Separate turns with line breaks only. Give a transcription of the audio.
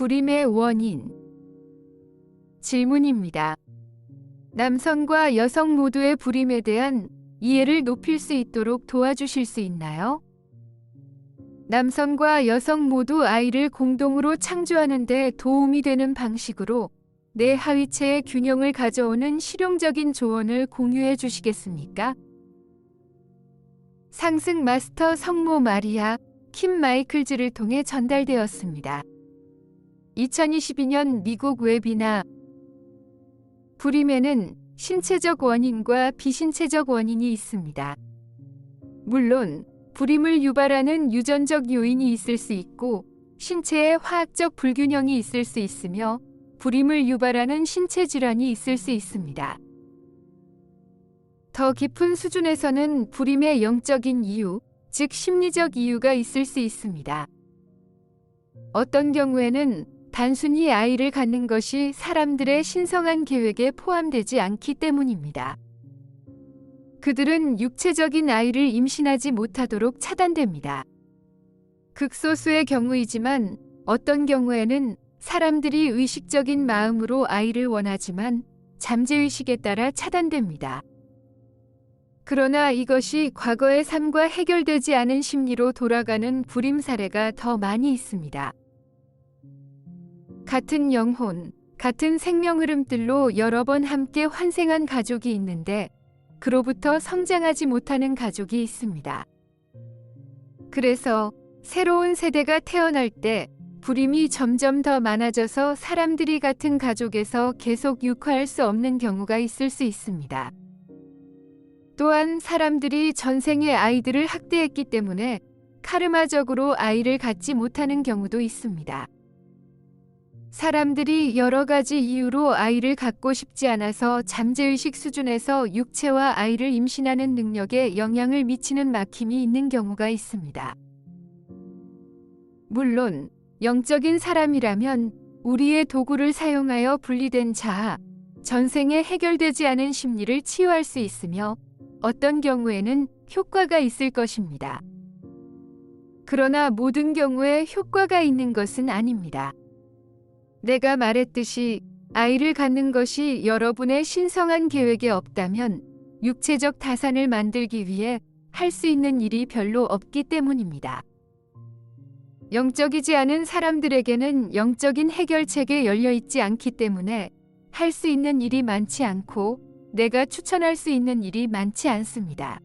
불임의 원인. 질문입니다. 남성과 여성 모두의 불임에 대한 이해를 높일 수 있도록 도와주실 수 있나요? 남성과 여성 모두 아이를 공동으로 창조하는 데 도움이 되는 방식으로 내 하위체의 균형을 가져오는 실용적인 조언을 공유해 주시겠습니까? 상승 마스터 성모 마리아 킴 마이클즈를 통해 전달되었습니다. 2022년 미국 웹이나 불임에는 신체적 원인과 비신체적 원인이 있습니다. 물론 불임을 유발하는 유전적 요인이 있을 수 있고 신체의 화학적 불균형이 있을 수 있으며 불임을 유발하는 신체 질환이 있을 수 있습니다. 더 깊은 수준에서는 불임의 영적인 이유, 즉 심리적 이유가 있을 수 있습니다. 어떤 경우에는 단순히 아이를 갖는 것이 사람들의 신성한 계획에 포함되지 않기 때문입니다. 그들은 육체적인 아이를 임신하지 못하도록 차단됩니다. 극소수의 경우이지만 어떤 경우에는 사람들이 의식적인 마음으로 아이를 원하지만 잠재의식에 따라 차단됩니다. 그러나 이것이 과거의 삶과 해결되지 않은 심리로 돌아가는 불임 사례가 더 많이 있습니다. 같은 영혼, 같은 생명 흐름들로 여러 번 함께 환생한 가족이 있는데 그로부터 성장하지 못하는 가족이 있습니다. 그래서 새로운 세대가 태어날 때 불임이 점점 더 많아져서 사람들이 같은 가족에서 계속 육화할 수 없는 경우가 있을 수 있습니다. 또한 사람들이 전생에 아이들을 학대했기 때문에 카르마적으로 아이를 갖지 못하는 경우도 있습니다. 사람들이 여러 가지 이유로 아이를 갖고 싶지 않아서 잠재의식 수준에서 육체와 아이를 임신하는 능력에 영향을 미치는 막힘이 있는 경우가 있습니다. 물론 영적인 사람이라면 우리의 도구를 사용하여 분리된 자아, 전생에 해결되지 않은 심리를 치유할 수 있으며 어떤 경우에는 효과가 있을 것입니다. 그러나 모든 경우에 효과가 있는 것은 아닙니다. 내가 말했듯이 아이를 갖는 것이 여러분의 신성한 계획에 없다면 육체적 타산을 만들기 위해 할 수 있는 일이 별로 없기 때문입니다. 영적이지 않은 사람들에게는 영적인 해결책에 열려 있지 않기 때문에 할 수 있는 일이 많지 않고 내가 추천할 수 있는 일이 많지 않습니다.